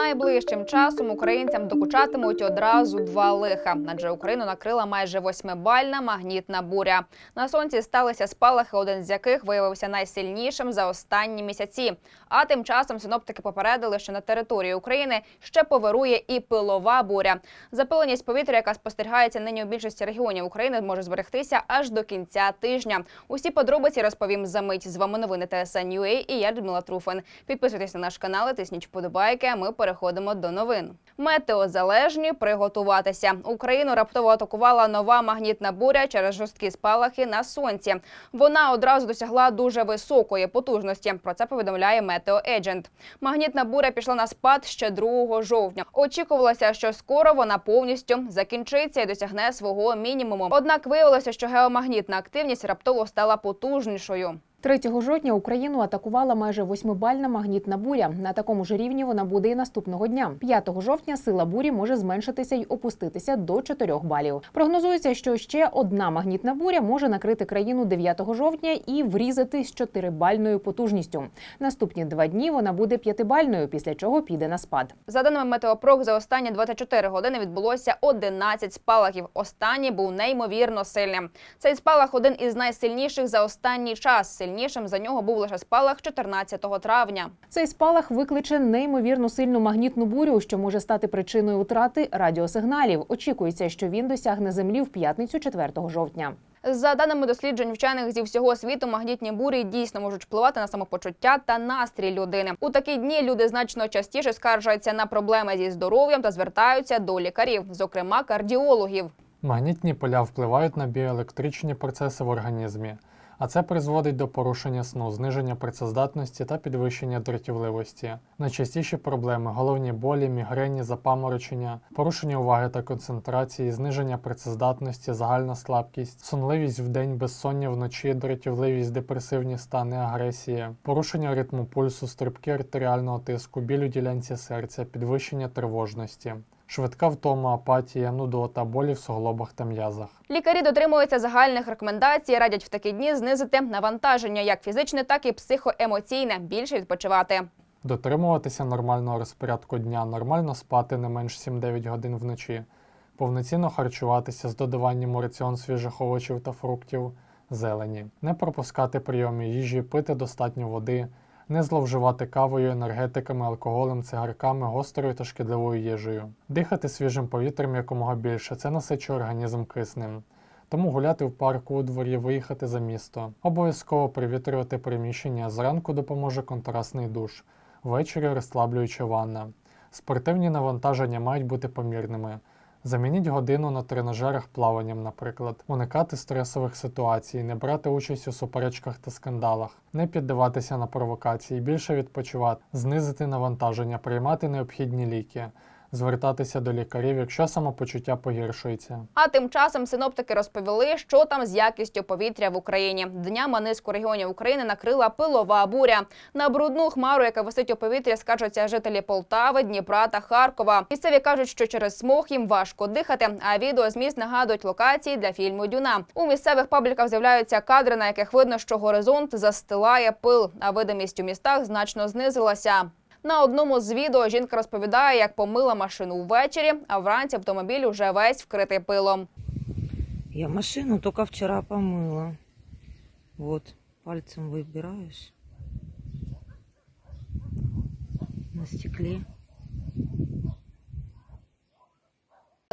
Найближчим часом українцям докучатимуть одразу два лиха, адже Україну накрила майже восьмибальна магнітна буря. На сонці сталися спалахи, один з яких виявився найсильнішим за останні місяці. А тим часом синоптики попередили, що на території України ще повирує і пилова буря. Запиленість повітря, яка спостерігається нині у більшості регіонів України, може зберегтися аж до кінця тижня. Усі подробиці розповім за мить. З вами новини ТСН.UA і я Людмила Труфин. Підписуйтесь на наш канал, і тисніть вподобайки. Ми переходимо до новин. Метеозалежні приготуватися. Україну раптово атакувала нова магнітна буря через жорсткі спалахи на сонці. Вона одразу досягла дуже високої потужності. Про це повідомляє Метео Еджент. Магнітна буря пішла на спад ще 2 жовтня. Очікувалося, що скоро вона повністю закінчиться і досягне свого мінімуму. Однак виявилося, що геомагнітна активність раптово стала потужнішою. 3 жовтня Україну атакувала майже восьмибальна магнітна буря. На такому ж рівні вона буде і наступного дня. 5 жовтня сила бурі може зменшитися й опуститися до 4 балів. Прогнозується, що ще одна магнітна буря може накрити країну 9 жовтня і врізати з 4-бальною потужністю. Наступні два дні вона буде 5-бальною, після чого піде на спад. За даними Метеопрог, за останні 24 години відбулося 11 спалахів. Останній був неймовірно сильним. Цей спалах один із найсильніших за останній час. Сильнішим за нього був лише спалах 14 травня. Цей спалах викличе неймовірно сильну магнітну бурю, що може стати причиною утрати радіосигналів. Очікується, що він досягне землі в п'ятницю 4 жовтня. За даними досліджень вчених зі всього світу, магнітні бурі дійсно можуть впливати на самопочуття та настрій людини. У такі дні люди значно частіше скаржаться на проблеми зі здоров'ям та звертаються до лікарів, зокрема кардіологів. Магнітні поля впливають на біоелектричні процеси в організмі, а це призводить до порушення сну, зниження працездатності та підвищення дратівливості. Найчастіші проблеми головні болі, мігрені, запаморочення, порушення уваги та концентрації, зниження працездатності, загальна слабкість, сонливість вдень, безсоння вночі, дратівливість, депресивні стани, агресія, порушення ритму пульсу, стрибки артеріального тиску, біль у ділянці серця, підвищення тривожності. Швидка втома, апатія, нудота, болі в суглобах та м'язах. Лікарі дотримуються загальних рекомендацій, радять в такі дні знизити навантаження, як фізичне, так і психоемоційне, більше відпочивати. Дотримуватися нормального розпорядку дня, нормально спати не менш 7-9 годин вночі, повноцінно харчуватися з додаванням у раціон свіжих овочів та фруктів, зелені, не пропускати прийоми їжі, пити достатньо води, не зловживати кавою, енергетиками, алкоголем, цигарками, гострою та шкідливою їжею, дихати свіжим повітрям якомога більше, це насичує організм киснем. Тому гуляти в парку у дворі, виїхати за місто. Обов'язково привітрювати приміщення. Зранку допоможе контрастний душ, ввечері розслаблююча ванна. Спортивні навантаження мають бути помірними. Замініть годину на тренажерах плаванням, наприклад, уникати стресових ситуацій, не брати участь у суперечках та скандалах, не піддаватися на провокації, більше відпочивати, знизити навантаження, приймати необхідні ліки, звертатися до лікарів, якщо самопочуття погіршується. А тим часом синоптики розповіли, що там з якістю повітря в Україні. Днями низку регіонів України накрила пилова буря. На брудну хмару, яка висить у повітрі, скаржаться жителі Полтави, Дніпра та Харкова. Місцеві кажуть, що через смог їм важко дихати. А відео з міст нагадують локації для фільму Дюна. У місцевих пабліках з'являються кадри, на яких видно, що горизонт застилає пил, а видимість у містах значно знизилася. На одному з відео жінка розповідає, як помила машину ввечері, а вранці автомобіль уже весь вкритий пилом. Я машину тільки вчора помила. От пальцем вибираєш На стекле.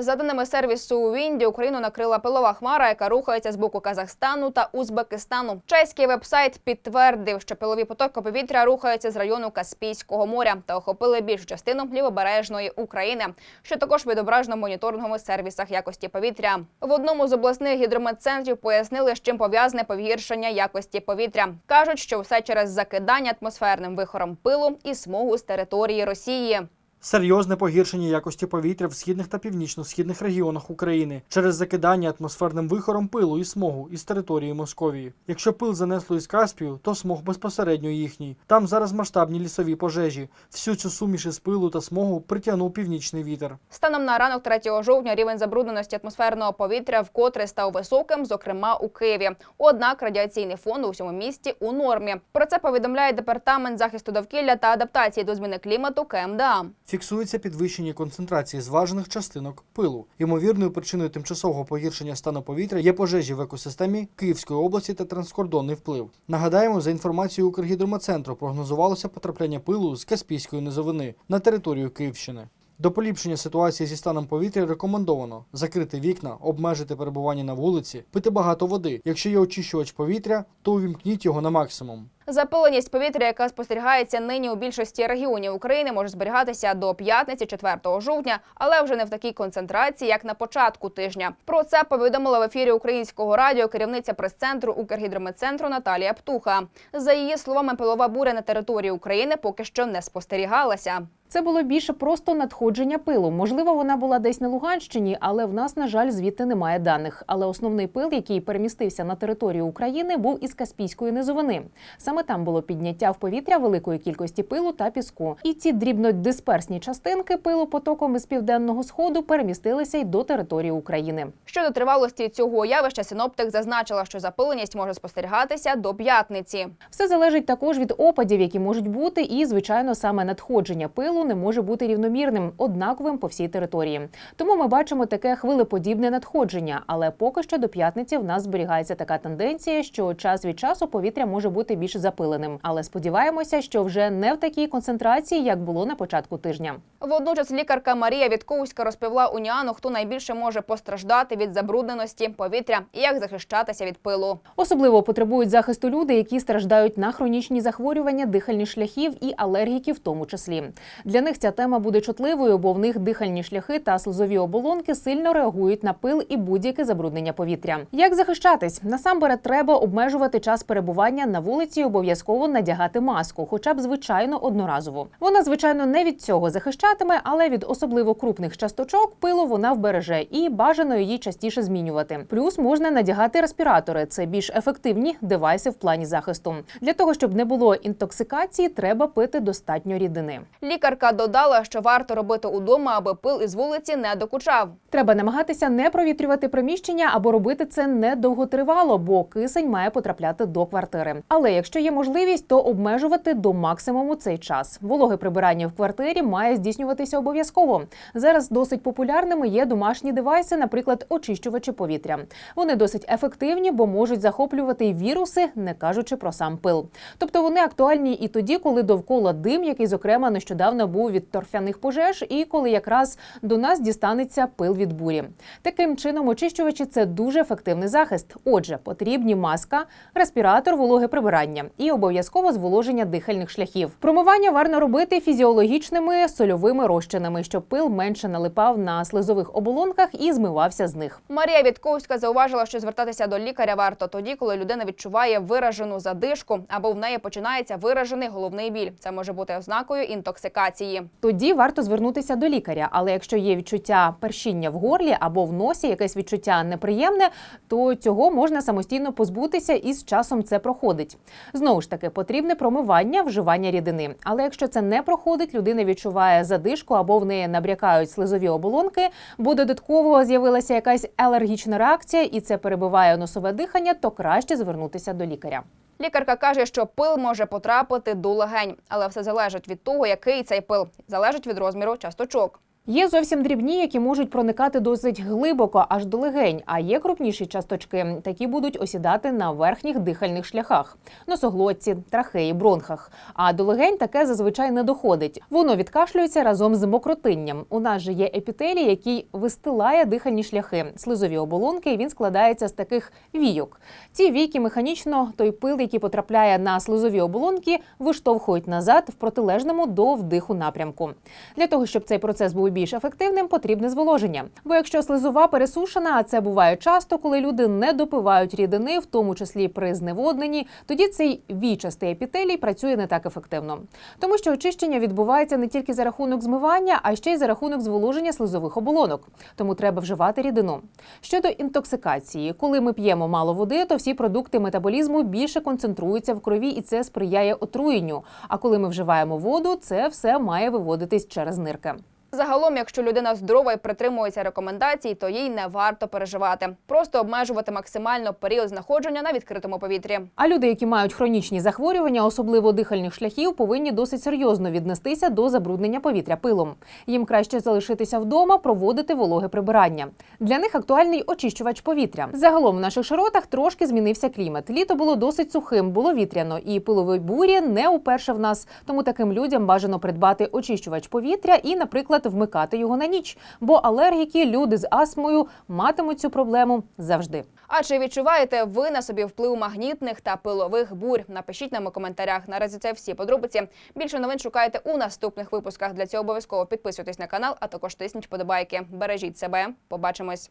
За даними сервісу у Вінді, Україну накрила пилова хмара, яка рухається з боку Казахстану та Узбекистану. Чеський вебсайт підтвердив, що пилові потоки повітря рухаються з району Каспійського моря та охопили більшу частину лівобережної України, що також відображено в моніторингових сервісах якості повітря. В одному з обласних гідрометцентрів пояснили, з чим пов'язане погіршення якості повітря. кажуть, що все через закидання атмосферним вихором пилу і смогу з території Росії. Серйозне погіршення якості повітря в східних та північно-східних регіонах України через закидання атмосферним вихором пилу і смогу із території Московії. Якщо пил занесло із Каспію, то смог безпосередньо їхній. Там зараз масштабні лісові пожежі. Всю цю суміш із пилу та смогу притягнув північний вітер. Станом на ранок 3 жовтня рівень забрудненості атмосферного повітря вкотре став високим, зокрема у Києві. Однак радіаційний фон у всьому місті у нормі. Про це повідомляє департамент захисту довкілля та адаптації до зміни клімату КМДА. Фіксується підвищення концентрації зважених частинок пилу. Ймовірною причиною тимчасового погіршення стану повітря є пожежі в екосистемі Київської області та транскордонний вплив. Нагадаємо, за інформацією Укргідрометцентру прогнозувалося потрапляння пилу з Каспійської низовини на територію Київщини. До поліпшення ситуації зі станом повітря рекомендовано закрити вікна, обмежити перебування на вулиці, пити багато води. Якщо є очищувач повітря, то увімкніть його на максимум. Запиленість повітря, яка спостерігається нині у більшості регіонів України, може зберігатися до п'ятниці 4 жовтня, але вже не в такій концентрації, як на початку тижня. Про це повідомила в ефірі українського радіо керівниця прес-центру Укргідрометцентру Наталія Птуха. За її словами, пилова буря на території України поки що не спостерігалася. Це було більше просто надходження пилу. Можливо, вона була десь на Луганщині, але в нас, на жаль, звідти немає даних. Але основний пил, який перемістився на територію України, був із Каспійської низовини. Саме там було підняття в повітря великої кількості пилу та піску. І ці дрібнодисперсні частинки пилу потоком із південного сходу перемістилися й до території України. Щодо тривалості цього явища, синоптик зазначила, що запиленість може спостерігатися до п'ятниці. Все залежить також від опадів, які можуть бути, і звичайно, саме надходження пилу не може бути рівномірним, однаковим по всій території. Тому ми бачимо таке хвилеподібне надходження. Але поки що до п'ятниці в нас зберігається така тенденція, що час від часу повітря може бути більш запиленим. Але сподіваємося, що вже не в такій концентрації, як було на початку тижня. Водночас лікарка Марія Вітковська розповіла Уніану, хто найбільше може постраждати від забрудненості повітря і як захищатися від пилу. Особливо потребують захисту люди, які страждають на хронічні захворювання дихальних шляхів і алергіки, в тому числі. Для них ця тема буде чутливою, бо в них дихальні шляхи та слизові оболонки сильно реагують на пил і будь-яке забруднення повітря. Як захищатись? Насамперед треба обмежувати час перебування на вулиці, обов'язково надягати маску, хоча б звичайно одноразово. Вона звичайно не від цього захищатиме, але від особливо крупних часточок пилу вона вбереже і бажано її частіше змінювати. Плюс можна надягати респіратори. Це більш ефективні девайси в плані захисту. Для того щоб не було інтоксикації, треба пити достатньо рідини. Лікарка додала, що варто робити удома, аби пил із вулиці не докучав. Треба намагатися не провітрювати приміщення або робити це не довготривало, бо кисень має потрапляти до квартири. Але якщо є можливість, то обмежувати до максимуму цей час. Вологе прибирання в квартирі має здійснюватися обов'язково. Зараз досить популярними є домашні девайси, наприклад, очищувачі повітря. Вони досить ефективні, бо можуть захоплювати віруси, не кажучи про сам пил. Тобто вони актуальні і тоді, коли довкола дим, який зокрема нещодавно був від торфяних пожеж, і коли якраз до нас дістанеться пил від бурі. Таким чином, очищувачі це дуже ефективний захист. Отже, потрібні маска, респіратор, вологе прибирання і обов'язково зволоження дихальних шляхів. Промивання варто робити фізіологічними сольовими розчинами, щоб пил менше налипав на слизових оболонках і змивався з них. Марія Вітковська зауважила, що звертатися до лікаря варто тоді, коли людина відчуває виражену задишку або в неї починається виражений головний біль. Це може бути ознакою інтоксикації. Тоді варто звернутися до лікаря. Але якщо є відчуття першіння в горлі або в носі, якесь відчуття неприємне, то цього можна самостійно позбутися, і з часом це проходить. Знову ж таки, потрібне промивання, вживання рідини. Але якщо це не проходить, людина відчуває задишку або в неї набрякають слизові оболонки, бо додатково з'явилася якась алергічна реакція, і це перебиває носове дихання, то краще звернутися до лікаря. Лікарка каже, що пил може потрапити до легень, але все залежить від того, який цей пил залежить від розміру часточок. Є зовсім дрібні, які можуть проникати досить глибоко, аж до легень. А є крупніші часточки, такі будуть осідати на верхніх дихальних шляхах, носоглотці, трахеї, бронхах. А до легень таке зазвичай не доходить. Воно відкашлюється разом з мокротинням. У нас же є епітелій, який вистилає дихальні шляхи, слизові оболонки. і Він складається з таких війок. Ці війки механічно той пил, який потрапляє на слизові оболонки, виштовхують назад в протилежному до вдиху напрямку. Для того щоб цей процес був більш ефективним, потрібне зволоження. Бо якщо слизова пересушена, а це буває часто, коли люди не допивають рідини, в тому числі при зневодненні, тоді цей вічастий епітелій працює не так ефективно. Тому що очищення відбувається не тільки за рахунок змивання, а ще й за рахунок зволоження слизових оболонок. Тому треба вживати рідину. Щодо інтоксикації, коли ми п'ємо мало води, то всі продукти метаболізму більше концентруються в крові, і це сприяє отруєнню. А коли ми вживаємо воду, це все має виводитись через нирки. Загалом, якщо людина здорова і притримується рекомендацій, то їй не варто переживати. Просто обмежувати максимально період знаходження на відкритому повітрі. А люди, які мають хронічні захворювання, особливо дихальних шляхів, повинні досить серйозно віднестися до забруднення повітря пилом. Їм краще залишитися вдома, проводити вологе прибирання. Для них актуальний очищувач повітря. Загалом в наших широтах трошки змінився клімат. Літо було досить сухим, було вітряно, і пилові бурі не уперше в нас. Тому таким людям бажано придбати очищувач повітря і, наприклад, вмикати його на ніч. Бо алергіки, люди з астмою матимуть цю проблему завжди. А чи відчуваєте ви на собі вплив магнітних та пилових бурь? Напишіть нам у коментарях. Наразі це всі подробиці. Більше новин шукайте у наступних випусках. Для цього обов'язково підписуйтесь на канал, а також тисніть вподобайки. Бережіть себе. Побачимось.